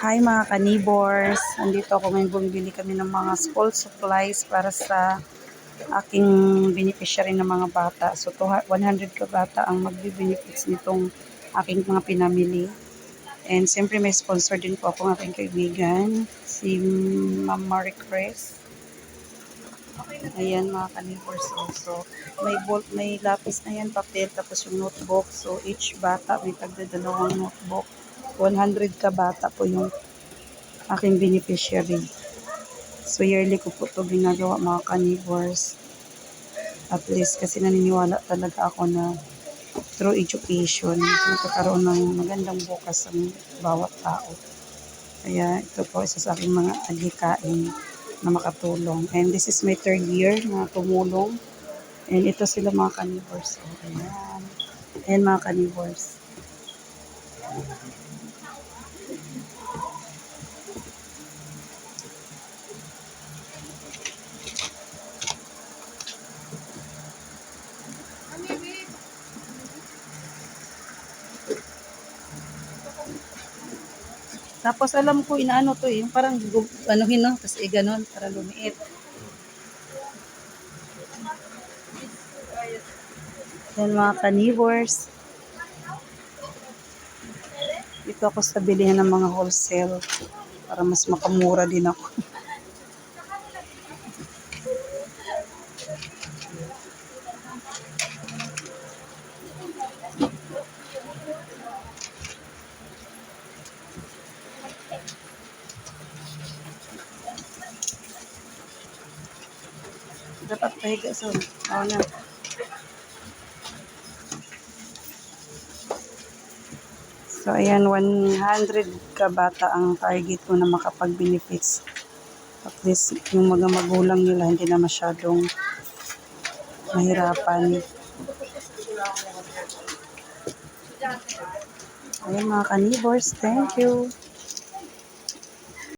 Hi mga kanibors! Nandito ako ngayon bumibili kami ng mga school supplies para sa aking beneficiary ng mga bata. So, to- 100 ka bata ang magbe-benefits nitong aking mga pinamili. And siyempre may sponsor din po ako ng aking kaibigan, si Ma'am Marie Chris. Ayan mga kanibors. So, so, may bolt, may lapis na yan, papel, tapos yung notebook. So, each bata may tagdadalawang notebook. 100 ka bata po yung aking beneficiary. So, yearly ko po ito ginagawa mga carnivores. At least kasi naniniwala talaga ako na through education, magkakaroon ng magandang bukas ang bawat tao. Kaya ito po isa sa aking mga adhikain na makatulong. And this is my third year na tumulong. And ito sila mga carnivores. So, ayan. Ayan mga carnivores. Tapos alam ko inaano to eh, parang anuhin no, tapos eh ganon para lumiit. Yan mga carnivores. Dito ako sa bilihan ng mga wholesale para mas makamura din ako. Dapat pahiga sa oh, na. So, ayan, 100 ka bata ang target mo na makapag-benefits. At least, yung mga magulang nila hindi na masyadong mahirapan. Ayan mga kanibors, thank you.